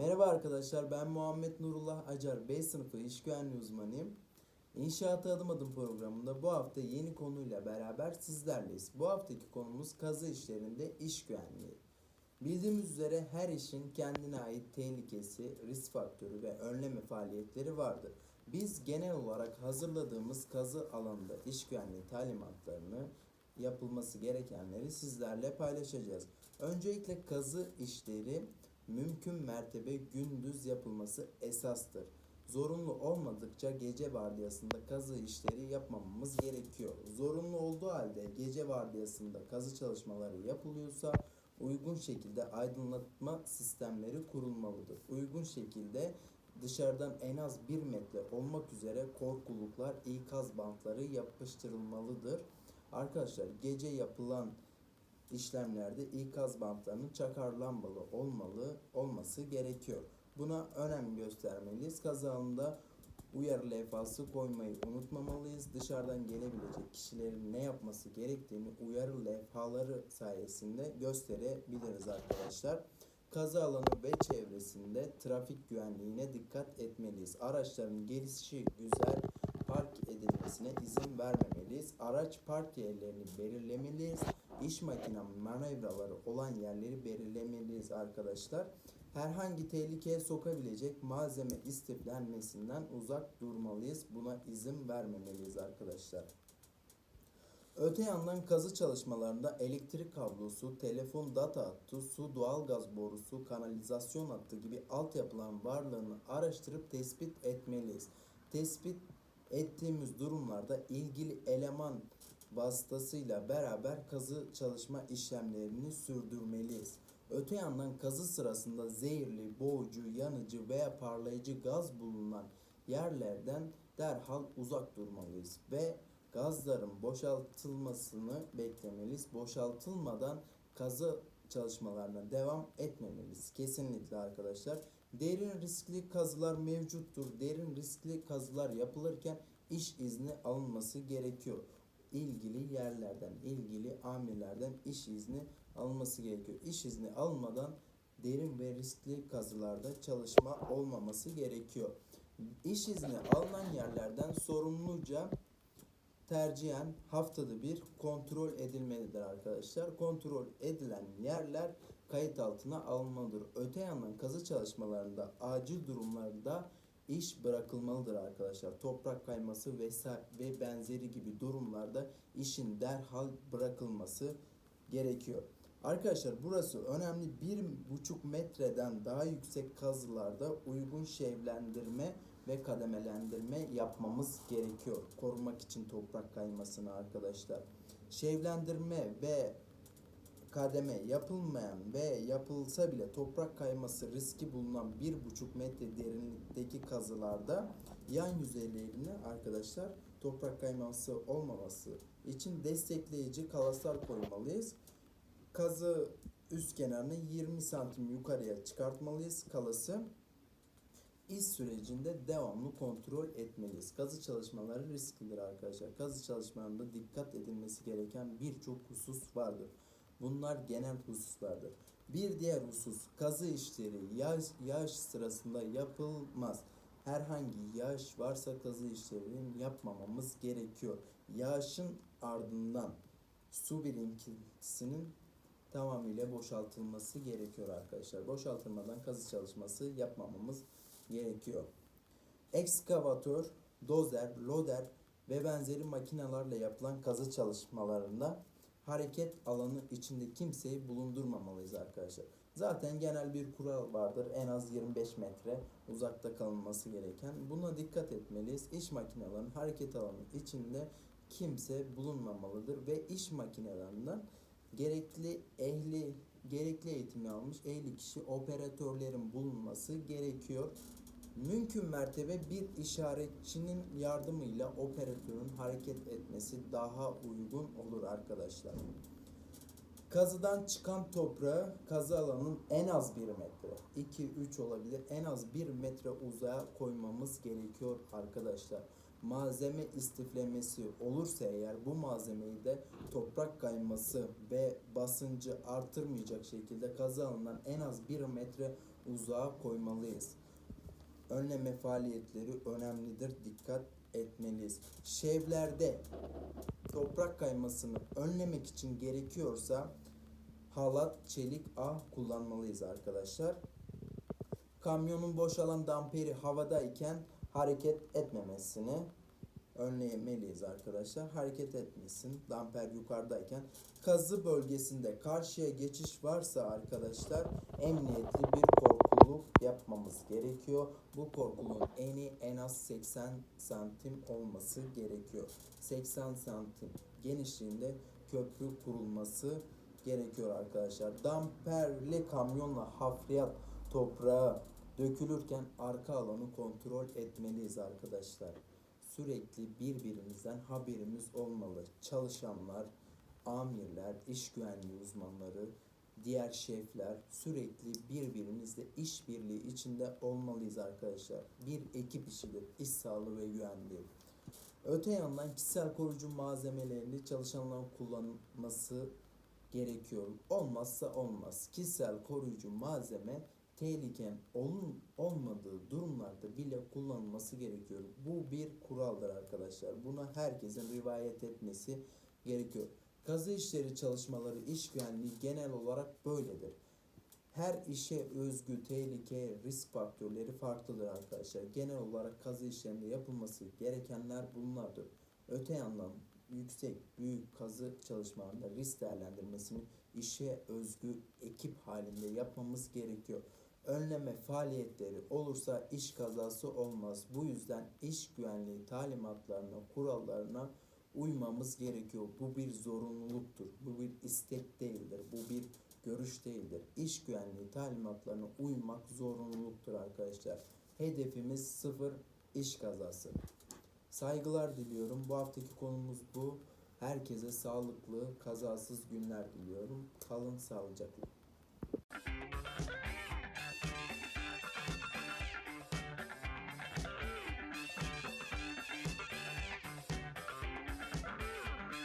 Merhaba arkadaşlar ben Muhammed Nurullah Acar B sınıfı iş güvenliği uzmanıyım. İnşaata Adım Adım programında bu hafta yeni konuyla beraber sizlerleyiz. Bu haftaki konumuz kazı işlerinde iş güvenliği. Bildiğimiz üzere her işin kendine ait tehlikesi, risk faktörü ve önleme faaliyetleri vardır. Biz genel olarak hazırladığımız kazı alanında iş güvenliği talimatlarını yapılması gerekenleri sizlerle paylaşacağız. Öncelikle kazı işleri mümkün mertebe gündüz yapılması esastır. Zorunlu olmadıkça gece vardiyasında kazı işleri yapmamamız gerekiyor. Zorunlu olduğu halde gece vardiyasında kazı çalışmaları yapılıyorsa uygun şekilde aydınlatma sistemleri kurulmalıdır. Uygun şekilde dışarıdan en az 1 metre olmak üzere korkuluklar, ikaz bantları yapıştırılmalıdır. Arkadaşlar gece yapılan işlemlerde ikaz bantlarının çakar lambalı olmalı olması gerekiyor. Buna önem göstermeliyiz. Kazalında uyarı levhası koymayı unutmamalıyız. Dışarıdan gelebilecek kişilerin ne yapması gerektiğini uyarı levhaları sayesinde gösterebiliriz arkadaşlar. Kaza alanı ve çevresinde trafik güvenliğine dikkat etmeliyiz. Araçların gelişi güzel park edilmesine izin vermemeliyiz. Araç park yerlerini belirlemeliyiz. İş makine manevraları olan yerleri belirlemeliyiz arkadaşlar. Herhangi tehlikeye sokabilecek malzeme istiflenmesinden uzak durmalıyız. Buna izin vermemeliyiz arkadaşlar. Öte yandan kazı çalışmalarında elektrik kablosu, telefon data hattı, su, doğalgaz borusu, kanalizasyon hattı gibi altyapıların varlığını araştırıp tespit etmeliyiz. Tespit ettiğimiz durumlarda ilgili eleman vasıtasıyla beraber kazı çalışma işlemlerini sürdürmeliyiz. Öte yandan kazı sırasında zehirli, boğucu, yanıcı veya parlayıcı gaz bulunan yerlerden derhal uzak durmalıyız ve gazların boşaltılmasını beklemeliyiz. Boşaltılmadan kazı çalışmalarına devam etmemeliyiz. Kesinlikle arkadaşlar. Derin riskli kazılar mevcuttur. Derin riskli kazılar yapılırken iş izni alınması gerekiyor. İlgili yerlerden, ilgili amirlerden iş izni alınması gerekiyor. İş izni almadan derin ve riskli kazılarda çalışma olmaması gerekiyor. İş izni alınan yerlerden sorumluca tercihen haftada bir kontrol edilmelidir arkadaşlar. Kontrol edilen yerler kayıt altına alınmalıdır. Öte yandan kazı çalışmalarında acil durumlarda iş bırakılmalıdır arkadaşlar. Toprak kayması vesaire ve benzeri gibi durumlarda işin derhal bırakılması gerekiyor. Arkadaşlar burası önemli. Bir buçuk metreden daha yüksek kazılarda uygun şevlendirme ve kademelendirme yapmamız gerekiyor. Korumak için toprak kaymasını arkadaşlar. Şevlendirme ve kademe yapılmayan ve yapılsa bile toprak kayması riski bulunan 1,5 metre derinlikteki kazılarda yan yüzeylerini arkadaşlar toprak kayması olmaması için destekleyici kalaslar koymalıyız. Kazı üst kenarını 20 santim yukarıya çıkartmalıyız kalası. İş sürecinde devamlı kontrol etmeliyiz. Kazı çalışmaları risklidir arkadaşlar. Kazı çalışmalarında dikkat edilmesi gereken birçok husus vardır. Bunlar genel hususlardır. Bir diğer husus kazı işleri yağış, yağış sırasında yapılmaz. Herhangi yağış varsa kazı işlerini yapmamamız gerekiyor. Yağışın ardından su birikintisinin tamamıyla boşaltılması gerekiyor arkadaşlar. Boşaltılmadan kazı çalışması yapmamamız gerekiyor. Ekskavatör, dozer, loder ve benzeri makinelerle yapılan kazı çalışmalarında hareket alanı içinde kimseyi bulundurmamalıyız arkadaşlar. Zaten genel bir kural vardır. En az 25 metre uzakta kalınması gereken. Buna dikkat etmeliyiz. İş makinelerinin hareket alanı içinde kimse bulunmamalıdır ve iş makinelerinden gerekli ehli gerekli eğitimi almış ehli kişi operatörlerin bulunması gerekiyor. Mümkün mertebe bir işaretçinin yardımıyla operatörün hareket etmesi daha uygun olur arkadaşlar. Kazıdan çıkan toprağı kazı alanının en az 1 metre, 2-3 olabilir en az 1 metre uzağa koymamız gerekiyor arkadaşlar. Malzeme istiflemesi olursa eğer bu malzemeyi de toprak kayması ve basıncı artırmayacak şekilde kazı alanından en az 1 metre uzağa koymalıyız. Önleme faaliyetleri önemlidir. Dikkat etmeliyiz. Şevlerde toprak kaymasını önlemek için gerekiyorsa halat, çelik ağ kullanmalıyız arkadaşlar. Kamyonun boşalan damperi havadayken hareket etmemesini önlemeliyiz arkadaşlar. Hareket etmesin. Damper yukarıdayken kazı bölgesinde karşıya geçiş varsa arkadaşlar emniyetli bir yapmamız gerekiyor. Bu korkuluğun eni en az 80 santim olması gerekiyor. 80 santim genişliğinde köprü kurulması gerekiyor arkadaşlar. Damperli kamyonla hafriyat toprağa dökülürken arka alanı kontrol etmeliyiz arkadaşlar. Sürekli birbirimizden haberimiz olmalı. Çalışanlar, amirler, iş güvenliği uzmanları, diğer şefler sürekli birbirimizle işbirliği içinde olmalıyız arkadaşlar. Bir ekip işidir iş sağlığı ve güvenliği. Öte yandan kişisel koruyucu malzemelerini çalışanların kullanması gerekiyor. Olmazsa olmaz. Kişisel koruyucu malzeme tehliken olun, olmadığı durumlarda bile kullanılması gerekiyor. Bu bir kuraldır arkadaşlar. Buna herkesin rivayet etmesi gerekiyor. Kazı işleri çalışmaları, iş güvenliği genel olarak böyledir. Her işe özgü tehlike, risk faktörleri farklıdır arkadaşlar. Genel olarak kazı işlerinde yapılması gerekenler bunlardır. Öte yandan yüksek, büyük kazı çalışmalarında risk değerlendirmesini işe özgü ekip halinde yapmamız gerekiyor. Önleme faaliyetleri olursa iş kazası olmaz. Bu yüzden iş güvenliği talimatlarına, kurallarına uymamız gerekiyor. Bu bir zorunluluktur. Bu bir istek değildir. Bu bir görüş değildir. İş güvenliği talimatlarına uymak zorunluluktur arkadaşlar. Hedefimiz sıfır iş kazası. Saygılar diliyorum. Bu haftaki konumuz bu. Herkese sağlıklı, kazasız günler diliyorum. Kalın sağlıcakla.